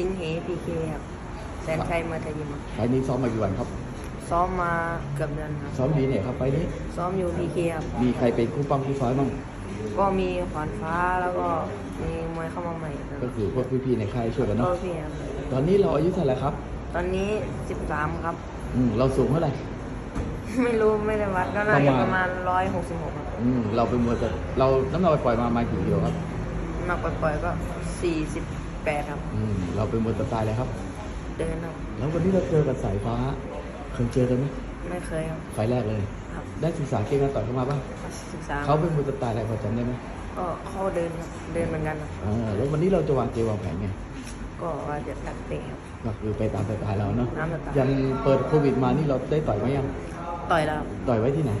สิงห์เหพีเคครับแสนชัยมาตยิมครับไฟล์นี้ซ้อมมากี่วันครับ ซ้อมมาเกือบเดือนครับ ซ้อมดีเนี่ยครับไฟล์นี้ ซ้อมอยู่พีเคครับ มีใครเป็นคู่ปั้มคู่ซ้อยบ้าง ก็มีขวานฟ้าแล้วก็มีมวยเข้ามาใหม่คก็รับคือพวกพี่ๆในค่ายช่วยกันก็เนาะพี่ครับ ตอนนี้เราอายุเท่าไหร่ครับตอนนี้ 13 ครับ อืมเราสูงเท่าไหร่ ไม่รู้ไม่ได้วัดก็น่าจะปประระมามาณณ166ครับอืมเราเป็นมวยแต่เราน้ำหนักปล่อยๆมามากี่กิโลครับ หนักปล่อยๆก็ 48ครับ อืมเราเป็นมวยสไตล์อะไรครับ เดินครับ แล้ววันนี้เราเจอกับสายฟ้าเคยเจอกันไหมไม่เคยครับ ไฟล์แรกเลย ครับได้ศึกษาเกมการต่อยเข้ามาบ้างศึกษาเขาเป็นมวยสไตล์อะไรพอจำได้ไหมก็เข้าเดินครับเดินเหมือนกันครับอ่าแล้ววันนี้เราจะวางเกมวางแผนไงก็ว่าจะตัดเตะครับ ก็คือไปตามสไตล์เราเนาะตามสไตล์ ยังเปิดโควิดมานี่เราได้ต่อยไหมยังต่อยแล้วครับต่อยไว้ที่ไหน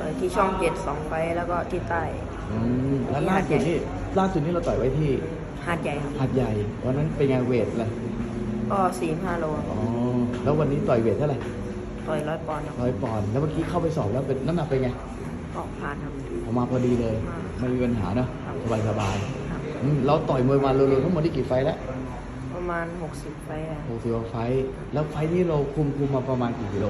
ต่อยที่ช่องเจ็ดสองไฟล์แล้วก็ที่ใต้ อืมแล้วล่าสุดนี่ล่าสุดนี่เราต่อยไว้ที่หาดใหญ่ครับหาดใหญ่วันนั้นเป็นไงเวทเลยก็สี่ห้าโลครับอ๋อแล้ววันนี้ต่อยเวทเท่าไหร่ต่อยร้อยปอนด์ครับร้อยปอนด์แล้วเมื่อกี้เข้าไปสอบแล้วเป็นน้ำหนักเป็นไงก็ผ่านครับ ออกมาพอดีเลยอ่าไม่มีปัญหาเนอะครับสบายสบายครับๆอืมเราต่อยมวยมารวมๆทั้งหมดที่กี่ไฟท์แล้วประมาณหกสิบไฟล์อะหกสิบกว่าไฟท์แล้วไฟท์นี้เราคุมคุมมาประมาณกี่กิโล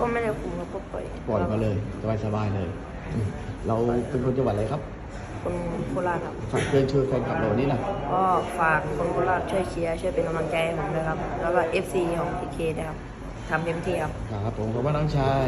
ก็ไม่ได้คุมครับก็ปล่อยปล่อยมาเลยสบายสบายๆเลยอืมเราเป็นคนจังหวัดอะไรครับ คนโคราชครับฝากเชิญชวนแฟนคลับเรานี่นะก็ฝากคนโคราชช่วยเชียร์ช่วยเป็นกำลังใจให้ผมด้วยครับ แล้วก็ FC ของ PK ด้วยครับทำเต็มที่ครับ ครับผมขอบคุณน้องชาย